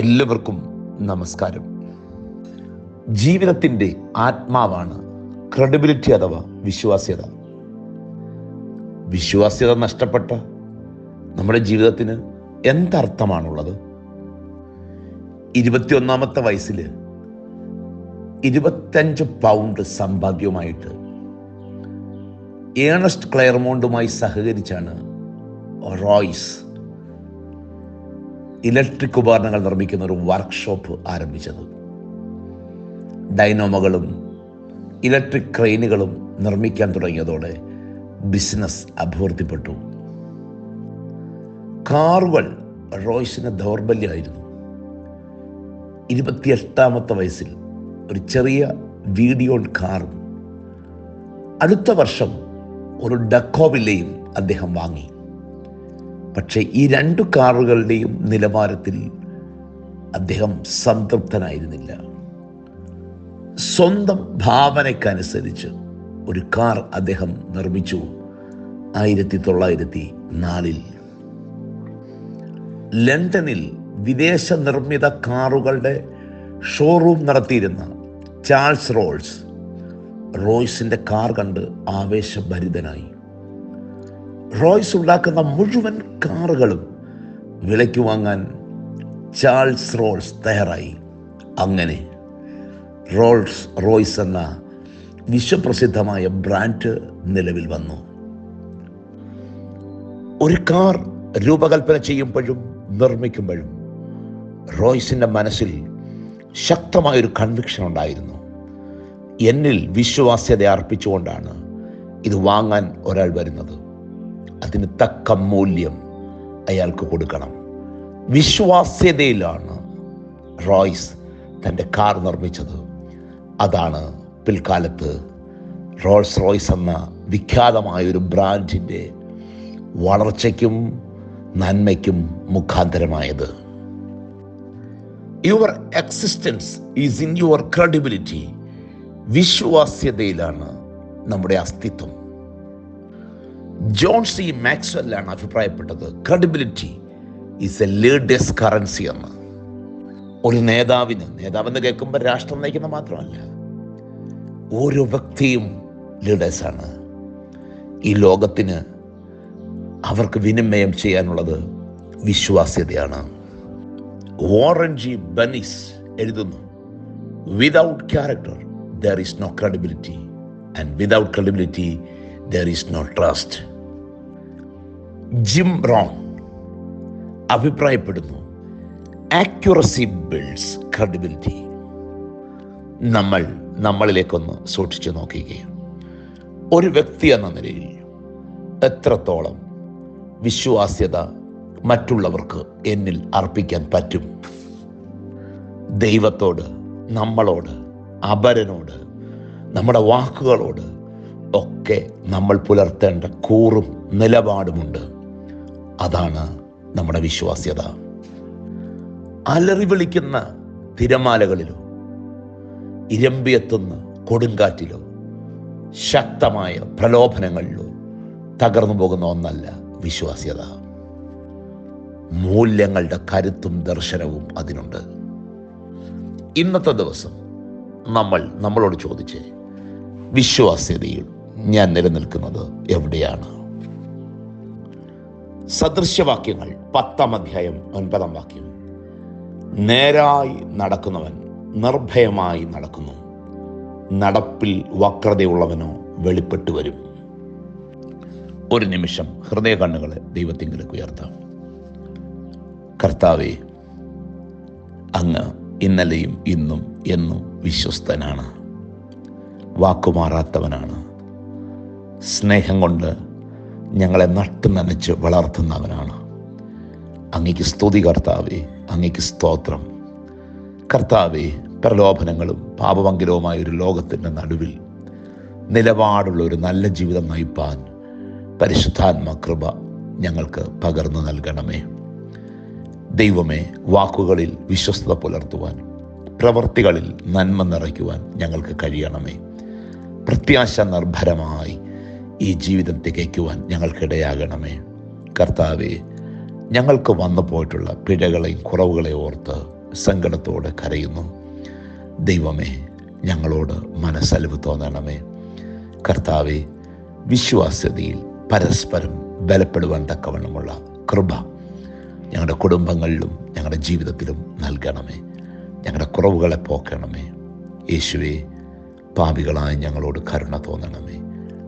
എല്ലാവർക്കും നമസ്കാരം. ജീവിതത്തിന്റെ ആത്മാവാണ് ക്രെഡിബിലിറ്റി അഥവാ വിശ്വാസ്യത. വിശ്വാസ്യത നഷ്ടപ്പെട്ട നമ്മുടെ ജീവിതത്തിന് എന്തർത്ഥമാണുള്ളത്? ഇരുപത്തിയൊന്നാമത്തെ വയസ്സിൽ ഇരുപത്തഞ്ച് പൗണ്ട് സമ്പാദ്യവുമായിട്ട് ഏണസ്റ്റ് ക്ലെയർമോണ്ടുമായി സഹകരിച്ചാണ് റോയ്സ് ഇലക്ട്രിക് ഉപകരണങ്ങൾ നിർമ്മിക്കുന്ന ഒരു വർക്ക്ഷോപ്പ് ആരംഭിച്ചത്. ഡൈനോമകളും ഇലക്ട്രിക് ക്രെയിനുകളും നിർമ്മിക്കാൻ തുടങ്ങിയതോടെ ബിസിനസ് അഭിവൃദ്ധിപ്പെട്ടു. കാറുകൾ റോയ്സിന് ദൗർബല്യമായിരുന്നു. ഇരുപത്തിയെട്ടാമത്തെ വയസ്സിൽ ഒരു ചെറിയ വീഡിയോ കാറും അടുത്ത വർഷം ഒരു ഡക്കോവില്ലയും അദ്ദേഹം വാങ്ങി. പക്ഷേ ഈ രണ്ടു കാറുകളുടെയും നിലവാരത്തിൽ അദ്ദേഹം സംതൃപ്തനായിരുന്നില്ല. സ്വന്തം ഭാവനയ്ക്കനുസരിച്ച് ഒരു കാർ അദ്ദേഹം നിർമ്മിച്ചു ആയിരത്തി തൊള്ളായിരത്തി നാലിൽ ലണ്ടനിൽ വിദേശ നിർമ്മിത കാറുകളുടെ ഷോറൂം നടത്തിയിരുന്ന ചാൾസ് റോൾസ് റോയ്സിന്റെ കാർ കണ്ട് ആവേശഭരിതനായി. റോയ്സ് ഉണ്ടാക്കുന്ന മുഴുവൻ കാറുകളും വിലയ്ക്ക് വാങ്ങാൻ ചാൾസ് റോൾസ് തയ്യാറായി. അങ്ങനെ റോൾസ് റോയ്സ് എന്ന വിശ്വപ്രസിദ്ധമായ ബ്രാൻഡ് നിലവിൽ വന്നു. ഒരു കാർ രൂപകൽപ്പന ചെയ്യുമ്പോഴും നിർമ്മിക്കുമ്പോഴും റോയ്സിന്റെ മനസ്സിൽ ശക്തമായൊരു കൺവിക്ഷൻ ഉണ്ടായിരുന്നു. എന്നിൽ വിശ്വാസ്യത അർപ്പിച്ചുകൊണ്ടാണ് ഇത് വാങ്ങാൻ ഒരാൾ വരുന്നത്. അതിന് തക്ക മൂല്യം അയാൾക്ക് കൊടുക്കണം. വിശ്വാസ്യതയിലാണ് റോയ്സ് തന്റെ കാർ നിർമ്മിച്ചത്. അതാണ് പിൽക്കാലത്ത് റോൾസ് റോയ്സ് എന്ന വിഖ്യാതമായ ഒരു ബ്രാൻഡിന്റെ വളർച്ചയ്ക്കും നന്മയ്ക്കും മുഖാന്തരമായത്. Your existence is in your credibility വിശ്വാസ്യതയിലാണ് നമ്മുടെ അസ്തിത്വം. ജോൺ സി മാക്സ്വെല്ലാണ് അഭിപ്രായപ്പെട്ടത്. Credibility is a leader's currency എന്ന്. ഒരു നേതാവിന് നേതാവെന്ന് കേൾക്കുമ്പോൾ രാഷ്ട്രം നയിക്കുന്ന മാത്രമല്ല ഓരോ വ്യക്തിയും ലീഡേഴ്സാണ് ഈ ലോകത്തിന് അവർക്ക് വിനിമയം ചെയ്യാനുള്ളത് വിശ്വാസ്യതയാണ്. വോറൻ ജി ബനിസ് എഴുതുന്നു without character there is no credibility and without credibility there is no trust Jim Rohn അഭിപ്രായപ്പെടുന്നു. ആക്യുറസി ബിൽഡ്സ് ക്രെഡിബിലിറ്റി നമ്മൾ നമ്മളിലേക്കൊന്ന് സൂക്ഷിച്ചു നോക്കുകയും ഒരു വ്യക്തി എന്ന നിലയിൽ എത്രത്തോളം വിശ്വാസ്യത മറ്റുള്ളവർക്ക് എന്നിൽ അർപ്പിക്കാൻ പറ്റും? ദൈവത്തോട് നമ്മളോട് അപരനോട് നമ്മുടെ വാക്കുകളോട് ഒക്കെ നമ്മൾ പുലർത്തേണ്ട കൂറും നിലപാടുമുണ്ട്. അതാണ് നമ്മുടെ വിശ്വാസ്യത. അലറി വിളിക്കുന്ന തിരമാലകളിലോ ഇരമ്പിയെത്തുന്ന കൊടുങ്കാറ്റിലോ ശക്തമായ പ്രലോഭനങ്ങളിലോ തകർന്നു പോകുന്ന ഒന്നല്ല വിശ്വാസ്യത. മൂല്യങ്ങളുടെ കരുത്തും ദർശനവും അതിനുണ്ട്. ഇന്നത്തെ ദിവസം നമ്മൾ നമ്മളോട് ചോദിച്ച് വിശ്വാസ്യതയിൽ ഞാൻ നിലനിൽക്കുന്നത് എവിടെയാണ്? സദൃശ്യവാക്യങ്ങൾ പത്താം അധ്യായം ഒൻപതാം വാക്യം. നേരായി നടക്കുന്നവൻ നിർഭയമായി നടക്കുന്നു. നടപ്പിൽ വക്രതയുള്ളവനോ വെളിപ്പെട്ടു വരും. ഒരു നിമിഷം ഹൃദയ കണ്ണുകളെ ദൈവത്തിങ്കിലേക്ക് ഉയർത്താം. കർത്താവെ അങ്ങ് ഇന്നലെയും ഇന്നും എന്നും വിശ്വസ്തനാണ്. വാക്കുമാറാത്തവനാണ്. സ്നേഹം കൊണ്ട് ഞങ്ങളെ നട്ടു നനച്ച് വളർത്തുന്നവനാണ്. അങ്ങയ്ക്ക് സ്തുതി കർത്താവേ അങ്ങയ്ക്ക് സ്തോത്രം. കർത്താവെ പ്രലോഭനങ്ങളും പാപമംഗലവുമായ ഒരു ലോകത്തിന്റെ നടുവിൽ നിലപാടുള്ള ഒരു നല്ല ജീവിതം നയിപ്പാൻ പരിശുദ്ധാത്മ കൃപ ഞങ്ങൾക്ക് പകർന്നു നൽകണമേ. ദൈവമേ വാക്കുകളിൽ വിശ്വസ്ത പുലർത്തുവാൻ പ്രവൃത്തികളിൽ നന്മ നിറയ്ക്കുവാൻ ഞങ്ങൾക്ക് കഴിയണമേ. പ്രത്യാശ നിർഭരമായി ഈ ജീവിതം തികയ്ക്കുവാൻ ഞങ്ങൾക്കിടയാകണമേ. കർത്താവെ ഞങ്ങൾക്ക് വന്നു പോയിട്ടുള്ള പിഴകളെയും കുറവുകളെയും ഓർത്ത് സങ്കടത്തോടെ കരയുന്നു. ദൈവമേ ഞങ്ങളോട് മനസ്സലിവ് തോന്നണമേ. കർത്താവെ വിശ്വാസ്യതയിൽ പരസ്പരം ബലപ്പെടുവാൻ തക്കവണ്ണമുള്ള കൃപ ഞങ്ങളുടെ കുടുംബങ്ങളിലും ഞങ്ങളുടെ ജീവിതത്തിലും നൽകണമേ. ഞങ്ങളുടെ കുറവുകളെ പോക്കണമേ. യേശുവെ പാപികളായ ഞങ്ങളോട് കരുണ തോന്നണമേ.